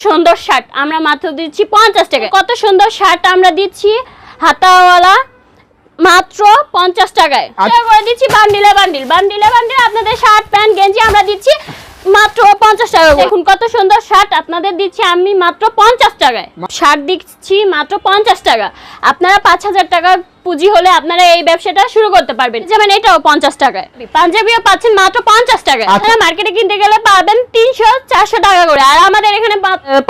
সুন্দর শার্ট আমরা মাত্র দিচ্ছি পঞ্চাশ টাকা। কত সুন্দর শার্ট আমরা দিচ্ছি? হাতাওয়ালা মাত্র পঞ্চাশ টাকায়। আচ্ছা। করে দিচ্ছি বান্ডিলে বান্ডিল। বান্ডিলে বান্ডিল আপনাদের শার্ট প্যান্ট গেঞ্জি আমরা দিচ্ছি মাত্র পঞ্চাশ টাকা। দেখুন কত সুন্দর শার্ট আপনাদের দিচ্ছি আমি মাত্র পঞ্চাশ টাকায়। শার্ট দিচ্ছি মাত্র পঞ্চাশ টাকা। আপনারা পাঁচ হাজার টাকা পুঁজি হলে আপনারা এই ব্যবসাটা শুরু করতে পারবেন। যেমন এটাও পঞ্চাশ টাকায়। পাঞ্জাবিও পাচ্ছেন মাত্র পঞ্চাশ টাকায়। আচ্ছা। আপনারা মার্কেটে কিনতে গেলে পাবেন তিনশো চারশো টাকা করে। আর আমাদের এখানে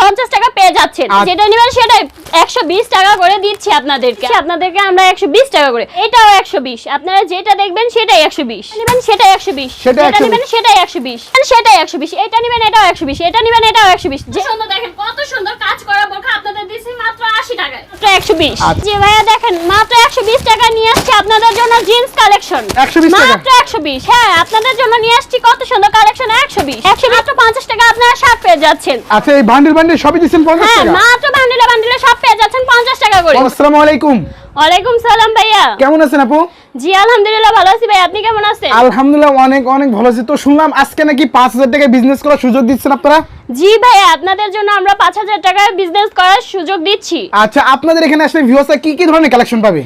পঞ্চাশ টাকা পেয়ে যাচ্ছেন। আচ্ছা। যেটা নেবেন সেটাই একশো বিশ টাকা করে দিচ্ছি আপনাদেরকে। আপনাদেরকে আমরা একশো বিশ টাকা করে। এটাও একশো বিশ। আপনারা যেটা দেখবেন সেটাই একশো বিশ। নেবেন সেটাই একশো বিশ। সেটা যেটা নেবেন সেটাই একশো বিশ। সেটাই একশো বিশ। এটা নেবেন এটাও একশো বিশ। এটা নেবেন এটাও একশো বিশ। যে সুন্দর দেখেন কত সুন্দর কাজ করা বোরখা আপনাদের দিচ্ছি মাত্র আশি টাকায়। একশো বিশ। আচ্ছা। যে ভাইয়া দেখেন মাত্র একশো বিশ টাকা নিয়ে আসছি আপনাদের জন্য জিন্স কালেকশন 120 টাকা? মাত্র একশো বিশ হ্যাঁ আপনাদের জন্য নিয়ে আসছি কত সুন্দর কালেকশন একশো বিশ। একশো মাত্র পঞ্চাশ টাকা আপনারা সব পেয়ে যাচ্ছেন। আচ্ছা এই বান্ডিল বান্ডিল সবই দিচ্ছেন পঞ্চাশ হ্যাঁ মাত্র বান্ডিলে বান্ডিলে সব পেয়ে যাচ্ছেন পঞ্চাশ টাকা করে। আসসালামু আলাইকুম। ওয়ালাইকুম সালাম ভাইয়া। কেমন আছেন আপু? জি আলহামদুলিল্লাহ ভালো আছি ভাই আপনি কেমন আছেন? আলহামদুলিল্লাহ অনেক অনেক ভালো আছি। তো শুনলাম আজকে নাকি পাঁচ হাজার টাকা বিজনেস করার সুযোগ দিচ্ছেন আপনারা? জি ভাইয়া আপনাদের জন্য আমরা পাঁচ হাজার টাকার বিজনেস করার সুযোগ দিচ্ছি। আচ্ছা আপনাদের এখানে আসলে ভিউয়ার্সরা কি কি ধরনের কালেকশন পাবে?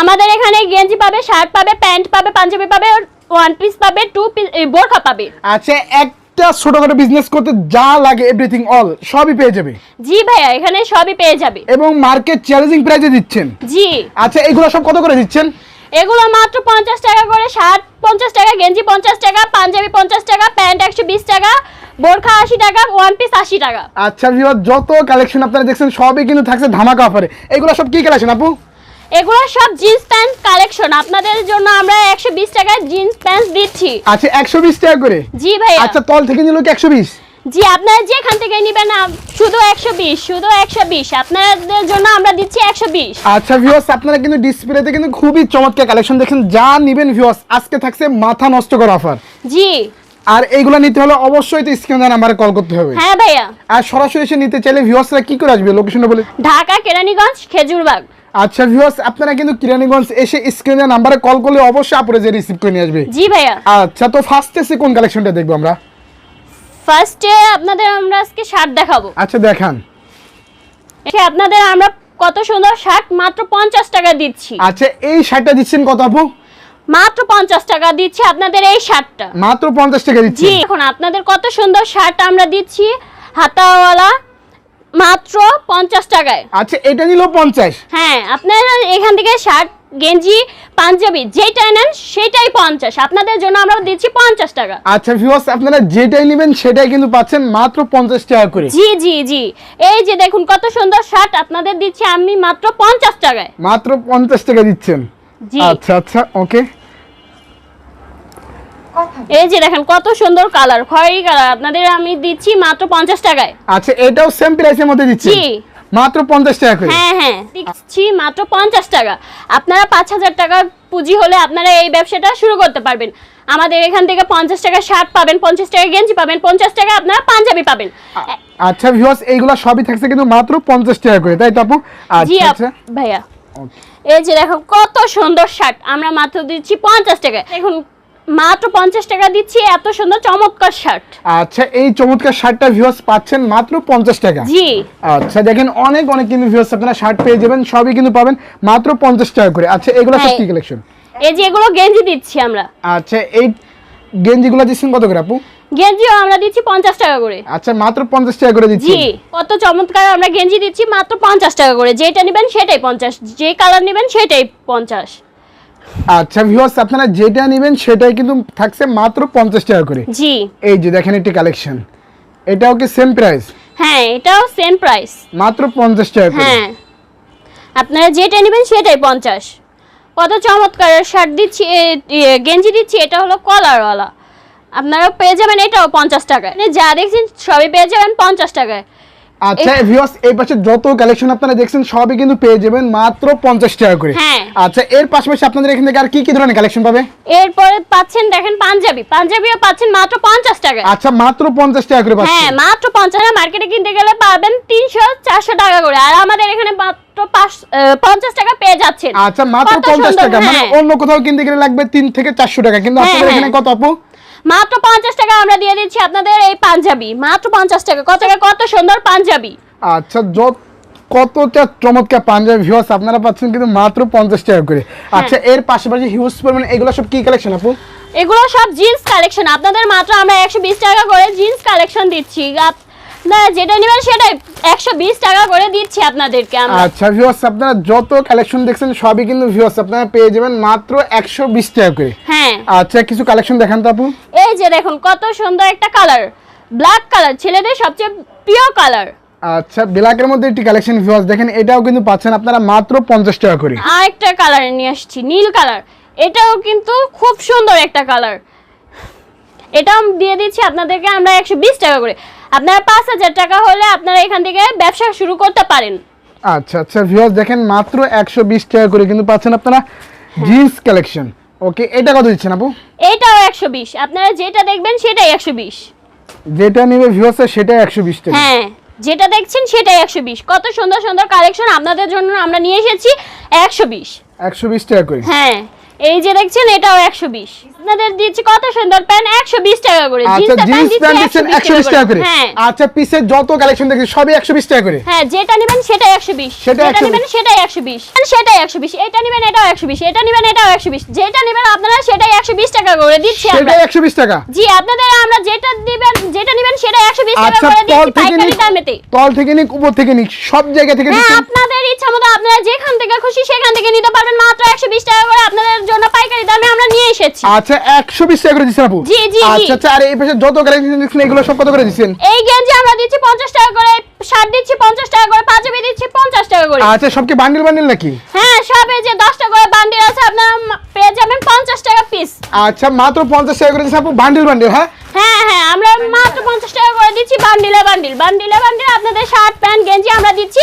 আমাদের এখানে গেঞ্জি পাবে শার্ট পাবে প্যান্ট পাবে পাঞ্জাবি পাবে ওয়ান পিস পাবে টু পিস বোরখা পাবে। আচ্ছা একটা ছোটখাটো বিজনেস করতে যা লাগে এভরিথিং অল সবই পেয়ে যাবে? জি ভাইয়া এখানে সবই পেয়ে যাবে। এবং মার্কেট চ্যালেঞ্জিং প্রাইসে দিচ্ছেন? জি। আচ্ছা এগুলো সব কত করে দিচ্ছেন? এগুলো মাত্র পঞ্চাশ টাকা করে শার্ট পঞ্চাশ টাকা গেঞ্জি পঞ্চাশ টাকা পাঞ্জাবি পঞ্চাশ টাকা প্যান্ট একশো বিশ টাকা বোরখা আশি টাকা ওয়ান পিস আশি টাকা। আচ্ছা ভিউয়ার যত কালেকশন আপনারা দেখছেন সবই কিন্তু থাকছে ধামাকা অফারে এগুলো সব কি কালেকশন আপু? এগুলো সব জিন্স প্যান্ট কালেকশন আপনাদের জন্য আমরা একশো বিশ টাকায় জিন্স প্যান্ট দিচ্ছি। আচ্ছা একশো বিশ টাকা করে? জি ভাইয়া। আচ্ছা তল থেকে নিল কি একশো বিশ? জি আপনারা যেখান থেকে নেবেন শুধু একশো বিশ শুধু একশো বিশ। আপনাদের জন্য আমরা দিচ্ছি একশো বিশ। আচ্ছা ভিউয়ার্স আপনারা কিন্তু ডিসপ্লেতে কিন্তু খুবই চমৎকার কালেকশন দেখেন। যা নিবেন ভিউয়ার্স আজকে থাকছে মাথা নষ্ট করা অফার জি। আর এইগুলো নিতে হলে অবশ্যই তো স্ক্রিনে নাম্বারে কল করতে হবে। হ্যাঁ ভাইয়া। আর সরাসরি এসে নিতে চাইলে ভিউয়ার্সরা কি করে আসবে লোকেশনটা বলে? ঢাকা কেরানীগঞ্জ খেজুরবাগ। আচ্ছা ভিউয়ার্স আপনারা কিন্তু কিরানীগঞ্জ এসে স্ক্রিনে নাম্বারে কল করলে অবশ্যই আপুরে যে রিসিভ করে নিয়ে আসবে। জি ভাইয়া। আচ্ছা তো ফার্স্টে সে কোন কালেকশনটা দেখব আমরা? ফার্স্টে আপনাদের আমরা আজকে শার্ট দেখাবো। আচ্ছা দেখান। এসে আপনাদের আমরা কত সুন্দর শার্ট মাত্র পঞ্চাশ টাকা দিচ্ছি। আচ্ছা এই শার্টটা দিচ্ছেন কত আপু? মাত্র পঞ্চাশ টাকা দিচ্ছি আপনাদের এই শার্টটা মাত্র পঞ্চাশ টাকা দিচ্ছি জি এখন আপনাদের কত সুন্দর শার্ট আমরা দিচ্ছি হাতাওয়ালা মাত্র পঞ্চাশ টাকায়। আচ্ছা এটা নিল পঞ্চাশ। হ্যাঁ আপনারা এখান থেকে শার্ট গেঞ্জি পাঞ্জাবি যেটা নেন সেটাই পঞ্চাশ। আপনাদের জন্য আমরা দিচ্ছি পঞ্চাশ টাকা। আচ্ছা ভিউয়ার্স আপনারা যেটাই নেবেন সেটাই কিন্তু পাচ্ছেন মাত্র পঞ্চাশ টাকা করে। জি জি জি। এই যে দেখুন কত সুন্দর শার্ট আপনাদের দিচ্ছি আমি মাত্র পঞ্চাশ টাকায়। মাত্র পঞ্চাশ টাকা দিচ্ছেন। জি। আচ্ছা আচ্ছা ওকে। এই যে দেখেন কত সুন্দর কালার খয়েরি কালার। আপনাদের আমি দিচ্ছি মাত্র পঞ্চাশ টাকায়। আচ্ছা এটাও সেম প্রাইসের মধ্যে দিচ্ছি জি। মাত্র পঞ্চাশ টাকা করে? হ্যাঁ হ্যাঁ দিচ্ছি মাত্র পঞ্চাশ টাকা। আপনারা পাঁচ হাজার টাকা পুঁজি হলে আপনারা এই ব্যবসাটা শুরু করতে পারবেন। আমাদের এখান থেকে পঞ্চাশ টাকা শার্ট পাবেন পঞ্চাশ টাকা গেঞ্জি পাবেন পঞ্চাশ টাকা আপনারা পাঞ্জাবি পাবেন। আচ্ছা ভিউয়ার্স এইগুলো সবই থাকছে কিন্তু মাত্র পঞ্চাশ টাকা করে তাই তো আপু? আচ্ছা আচ্ছা। ভাইয়া। এই যে দেখো কত সুন্দর শার্ট আমরা মাত্র দিচ্ছি পঞ্চাশ টাকা দেখুন মাত্র পঞ্চাশ টাকা দিচ্ছি এত সুন্দর চমৎকার শার্ট আচ্ছা এই চমৎকার শার্টটা ভিউয়ার্স পাচ্ছেন মাত্র পঞ্চাশ টাকা। জি। আচ্ছা দেখেন অনেক অনেক কিন্তু ভিউয়ার্স আপনারা শার্ট পেয়ে যাবেন সবই কিন্তু পাবেন মাত্র পঞ্চাশ টাকা করে। আচ্ছা এগুলো সব হ্যাঁ। কি কালেকশন এই যে এগুলো গেঞ্জি দিচ্ছি আমরা। আচ্ছা এই গেঞ্জিগুলো দিচ্ছেন কত করে আপু? গেঞ্জিও আমরা দিচ্ছি পঞ্চাশ টাকা করে। আচ্ছা মাত্র পঞ্চাশ টাকা করে দিচ্ছি জি কত চমৎকার আমরা গেঞ্জি দিচ্ছি মাত্র পঞ্চাশ টাকা করে। যেটা নেবেন সেটাই পঞ্চাশ যে কালার নেবেন সেটাই পঞ্চাশ। আচ্ছা ভিউয়ার্স আপনারা যেটা নেবেন সেটাই কিন্তু থাকছে মাত্র পঞ্চাশ টাকা করে। জি। এই যে দেখেন একটি কালেকশন এটাও কি সেম প্রাইস হ্যাঁ এটাও সেম প্রাইস মাত্র পঞ্চাশ টাকা করে। হ্যাঁ। আপনারা যেটা নেবেন সেটাই পঞ্চাশ। কত চমৎকার শার্ট দিচ্ছি গেঞ্জি দিচ্ছি এটা হলো কলারওয়ালা আপনারা পেয়ে যাবেন এটাও পঞ্চাশ টাকায়। মানে যা দেখছেন সবই পেয়ে যাবেন পঞ্চাশ টাকায়। আচ্ছা ভিউয়ার্স এই পাশে যত কালেকশন আপনারা দেখছেন সবই কিন্তু পেয়ে যাবেন মাত্র পঞ্চাশ টাকা করে। হ্যাঁ। আচ্ছা এর পাশাপাশি আপনাদের এখান থেকে আর কি কি ধরনের কালেকশন পাবে? এরপরে পাচ্ছেন দেখেন পাঞ্জাবি। পাঞ্জাবিও পাচ্ছেন মাত্র পঞ্চাশ টাকায়। আচ্ছা মাত্র পঞ্চাশ টাকা করে হ্যাঁ পাচ্ছেন মাত্র পঞ্চাশ মার্কেটে কিনতে গেলে পাবেন তিনশো চারশো টাকা করে। আর আমাদের এখানে পঞ্চাশ টাকা পেয়ে যাচ্ছেন। আচ্ছা মাত্র পঞ্চাশ টাকা। মানে হ্যাঁ। অন্য কোথাও কিনতে গেলে লাগবে তিন থেকে চারশো টাকা। কিন্তু হ্যাঁ, আপনাদের হ্যাঁ। এখানে কত আপু? মাত্র পঞ্চাশ টাকা আমরা দিয়ে দিচ্ছি আপনাদের এই পাঞ্জাবি। মাত্র পঞ্চাশ টাকা। কত টাকা? কত সুন্দর পাঞ্জাবি। আচ্ছা যত কতটা চমৎকার পাঞ্জাবি ভিউয়ার্স আপনারা পাচ্ছেন কিন্তু মাত্র পঞ্চাশ টাকা করে। হ্যাঁ। আচ্ছা এর পাশাপাশি হিউজ পরিমাণ এগুলো সব কি কালেকশন আপু? এগুলো সব জিন্স কালেকশন আপনাদের মাত্র আমরা একশো বিশ টাকা করে জিন্স কালেকশন দিচ্ছি। আপনারা যেটা নেবেন সেটাই। একশো বিশ টাকা করে দিচ্ছি আপনাদেরকে আচ্ছা ভিউয়ার্স আপনারা যত কালেকশন দেখছেন সবই কিন্তু ভিউয়ার্স আপনারা পেয়ে যাবেন মাত্র একশো বিশ টাকা করে। হ্যাঁ আচ্ছা কিছু কালেকশন দেখান তো আপু। এই যে দেখুন কত সুন্দর একটা কালার ব্ল্যাক কালার ছেলেদের সবচেয়ে প্রিয় কালার আচ্ছা ব্ল্যাকের মধ্যে একটি কালেকশন ভিউয়ার্স দেখেন এটাও কিন্তু পাচ্ছেন আপনারা মাত্র পঞ্চাশ টাকা করে। আরেকটা কালার নিয়ে আসছি নীল কালার এটাও কিন্তু খুব সুন্দর একটা কালার এটাও দিয়ে দিচ্ছি আপনাদেরকে আমরা একশো বিশ টাকা করে। আপনারা পাঁচ হাজার টাকা হলে আপনারা এখান থেকে ব্যবসা শুরু করতে পারেন। আচ্ছা আচ্ছা ভিউয়ার্স দেখেন মাত্র একশো বিশ টাকা করে কিন্তু পাচ্ছেন আপনারা জিন্স কালেকশন ওকে এটা কত দিচ্ছেন আপু? একশো বিশ। আপনারা যেটা দেখবেন সেটাই একশো বিশ। যেটা নিবে ভিউয়ার্স সেটা একশো বিশ টাকা। হ্যাঁ যেটা দেখছেন সেটাই একশো বিশ। কত সুন্দর সুন্দর কালেকশন আপনাদের জন্য আমরা নিয়ে এসেছি একশো বিশ। একশো বিশ টাকা করে। হ্যাঁ এই যে দেখছেন এটাও একশো বিশ। আপনাদের দিচ্ছি কত সুন্দর প্যান্ট? একশো বিশ টাকা করে। আচ্ছা জিন্স প্যান্ট দিচ্ছেন একশো বিশ টাকা করে। হ্যাঁ। আচ্ছা পিসের যত কালেকশন দেখছি সবই একশো বিশ টাকা করে? হ্যাঁ যেটা নেবেন সেটাই একশো বিশ। সেটা নেবেন সেটাই একশো বিশ। সেটাই একশো বিশ। এটা নেবেন এটাও একশো বিশ। এটা নেবেন এটাও একশো বিশ। যেটা নেবেন আপনারা সেটাই একশো বিশ টাকা করে দিচ্ছি আমরা। সেটাই একশো বিশ টাকা। জি আপনাদের আমরা যেটা দিবেন যেটা নেবেন সেটা একশো বিশ টাকা আচ্ছা করে তল দিচ্ছি থেকে পাইকারি দামেতে। তল থেকে নিক উপর থেকে নিক সব জায়গা থেকে হ্যাঁ আপনাদের ইচ্ছা মতো আপনারা যেখান থেকে খুশি সেখান থেকে নিতে পারবেন। মাত্র একশো বিশ টাকা করে আপনাদের জন্য পাইকারি দামে আমরা নিয়ে এসেছি। আচ্ছা একশো বিশ টাকা করে দিচ্ছেন আপু? জি, জি। আচ্ছা আচ্ছা আর এই পাশে যত কালেকশন দিচ্ছেন এগুলো সব কত করে দিচ্ছেন এই গেঞ্জি আমরা দিচ্ছি পঞ্চাশ টাকা করে শার্ট দিচ্ছি পঞ্চাশ টাকা করে পাঞ্জাবি দিচ্ছি পঞ্চাশ টাকা করে। আচ্ছা সব কি বান্ডিল বান্ডিল নাকি? হ্যাঁ সবে যে দশটা করে বান্ডিল আছে আপনারা পেয়ে যাবেন পঞ্চাশ টাকা পিস আচ্ছা মাত্র পঞ্চাশ টাকা করে দিচ্ছেন আপু বান্ডিল বান্ডিল হ্যাঁ? হ্যাঁ হ্যাঁ আমরা মাত্র পঞ্চাশ টাকা করে দিচ্ছি বান্ডিলে বান্ডিল বান্ডিলে বান্ডিল আপনাদের শার্ট প্যান্ট গেঞ্জি আমরা দিচ্ছি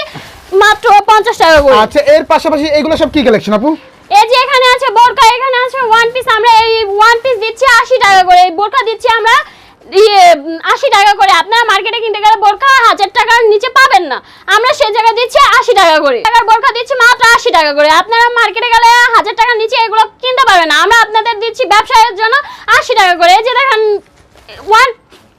মাত্র পঞ্চাশ টাকা করে। আচ্ছা এর পাশাপাশি এগুলো সব কি কালেকশন আপু? এই যে এখানে আছে বোরকা এখানে আছে ওয়ান পিস আমরা এই ওয়ান পিস দিচ্ছি আশি টাকা করে, এই বোরকা দিচ্ছি আমরা ইয়ে আশি টাকা করে। আপনারা মার্কেটে কিনতে গেলে বোরকা হাজার টাকার নিচে পাবেন না। আমরা সেই জায়গায় দিচ্ছি আশি টাকা করে। টাকার বোরকা দিচ্ছি মাত্র আশি টাকা করে। আপনারা মার্কেটে গেলে হাজার টাকার নিচে এগুলো কিনতে পারবেন না। আমরা আপনাদের দিচ্ছি ব্যবসায়ের জন্য আশি টাকা করে। এই যে দেখেন ওয়ান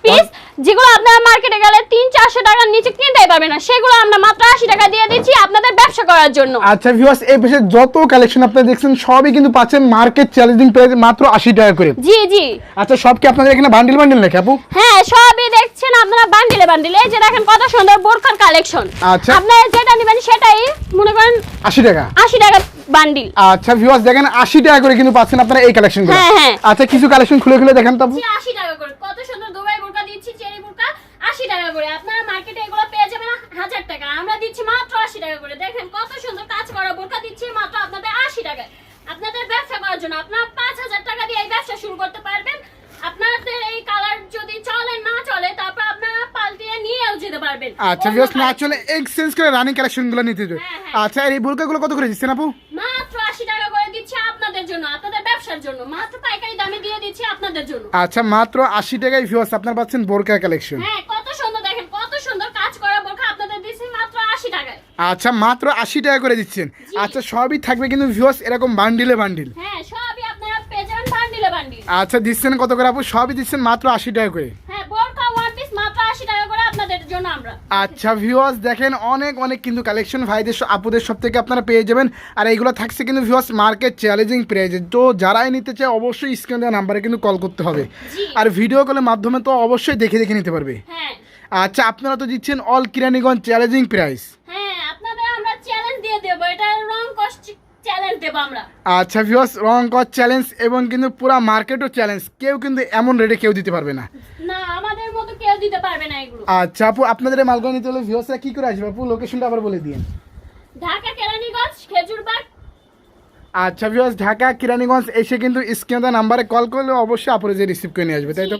পিস যেগুলো আপনারা মার্কেটে গেলে তিন চারশো টাকার নিচে কিনতেই পারবেন না সেগুলো আমরা মাত্র আশি টাকা দিয়ে দিচ্ছি আপনাদের ব্যবসা করার জন্য। আচ্ছা ভিউয়ার্স এই পাশে যত কালেকশন আপনারা দেখছেন সবই কিন্তু পাচ্ছেন মার্কেট চ্যালেঞ্জিং প্রাইস মাত্র আশি টাকা করে। জি জি। আচ্ছা সব কি আপনাদের এখানে বান্ডিল বান্ডিল নাকি আপু? হ্যাঁ সবই দেখছেন আপনারা বান্ডিলে বান্ডিলে এই যে দেখেন কত সুন্দর বোরখার কালেকশন আচ্ছা। আপনারা যেটা নেবেন সেটাই মনে করেন আশি টাকা। আশি টাকা বান্ডিল আচ্ছা ভিউয়ার্স দেখেন আশি টাকা করে কিন্তু পাচ্ছেন আপনারা এই কালেকশন হ্যাঁ, হ্যাঁ। আচ্ছা কিছু কালেকশন খুলে খুলে দেখেন তো আপু। আশি টাকা করে। কত সুন্দর দিচ্ছি চেরি বোরকা আশি টাকা করে। আপনারা মার্কেটে এগুলো পেয়ে যাবেন হাজার টাকা। আমরা দিচ্ছি মাত্র আশি টাকা করে। দেখেন কত সুন্দর কাজ করা বোরকা দিচ্ছি মাত্র আপনাদের আশি টাকায়। আপনাদের ব্যবসা করার জন্য আপনারা পাঁচ হাজার টাকা দিয়ে এই ব্যবসা শুরু করতে পারবেন। আপনাদের এই কালার যদি চলে না চলে তারপর আপনারা পাল্টিয়ে নিয়েও যেতে পারবেন। আচ্ছা ভিউয়ার্স না চলে এক্সচেঞ্জ করে রানিং কালেকশনগুলো নিতে হ্যাঁ, হ্যাঁ। আচ্ছা এই বোরকাগুলো কত করে দিচ্ছেন আপু মাত্র আশি টাকা করে দিচ্ছি আপনাদের জন্য আপনাদের ব্যবসার জন্য। মাত্র পাইকারি দামে দিয়ে দিচ্ছি আপনাদের জন্য। আচ্ছা মাত্র আশি টাকায় ভিউয়ার্স আপনারা পাচ্ছেন বোরকা কালেকশন হ্যাঁ কত সুন্দর দেখেন কত সুন্দর কাজ করা বোরখা আপনাদের দিচ্ছি মাত্র আশি টাকায়। আচ্ছা মাত্র আশি টাকা করে দিচ্ছেন। আচ্ছা সবই থাকবে কিন্তু ভিউয়ার্স এরকম বান্ডিলে বান্ডিল হ্যাঁ সবই আপনারা পেয়ে যাবেন বান্ডিলে বান্ডিল আচ্ছা দিচ্ছেন কত করে আপু? সবই দিচ্ছেন মাত্র আশি টাকা করে হ্যাঁ বোরখা ওয়ান পিস মাত্র আশি টাকা করে জন্য আমরা। আচ্ছা ভিউয়ার্স দেখেন অনেক অনেক কিন্তু কালেকশন ভাইদের আপুদের সব থেকে আপনারা পেয়ে যাবেন। আর এইগুলো থাকছে কিন্তু ভিউয়ার্স মার্কেট চ্যালেঞ্জিং প্রাইজে তো যারাই নিতে চায় অবশ্যই স্ক্রিন দেওয়া নাম্বারে কিন্তু কল করতে হবে। আর ভিডিও কলের মাধ্যমে তো অবশ্যই দেখে দেখে নিতে পারবে। হ্যাঁ। আচ্ছা আপনারা তো দিচ্ছেন অল কিরানীগঞ্জ চ্যালেঞ্জিং প্রাইস হ্যাঁ আপনাদের আমরা চ্যালেঞ্জ দিয়ে দেবো। এটা রং কষ্ট চ্যালেঞ্জ দেবো আমরা। আচ্ছা ভিউয়ার্স রং কস চ্যালেঞ্জ এবং কিন্তু পুরো মার্কেটও চ্যালেঞ্জ কেউ কিন্তু এমন রেটে কেউ দিতে পারবে না। না কেউ দিতে পারবে না এগুলো। আচ্ছা আপু আপনাদের মালগুলো নিতে হলে ভিউয়ার্সরা কি করে আসবে? আপু লোকেশনটা আবার বলে দিন ঢাকা কেরানীগঞ্জ খেজুরবাগ। আচ্ছা ভিউয়ার্স ঢাকা কিরানীগঞ্জ এসে কিন্তু স্ক্রিনে নাম্বারে কল করলে অবশ্যই আপুরে যে রিসিভ করে নিয়ে আসবে তাই তো?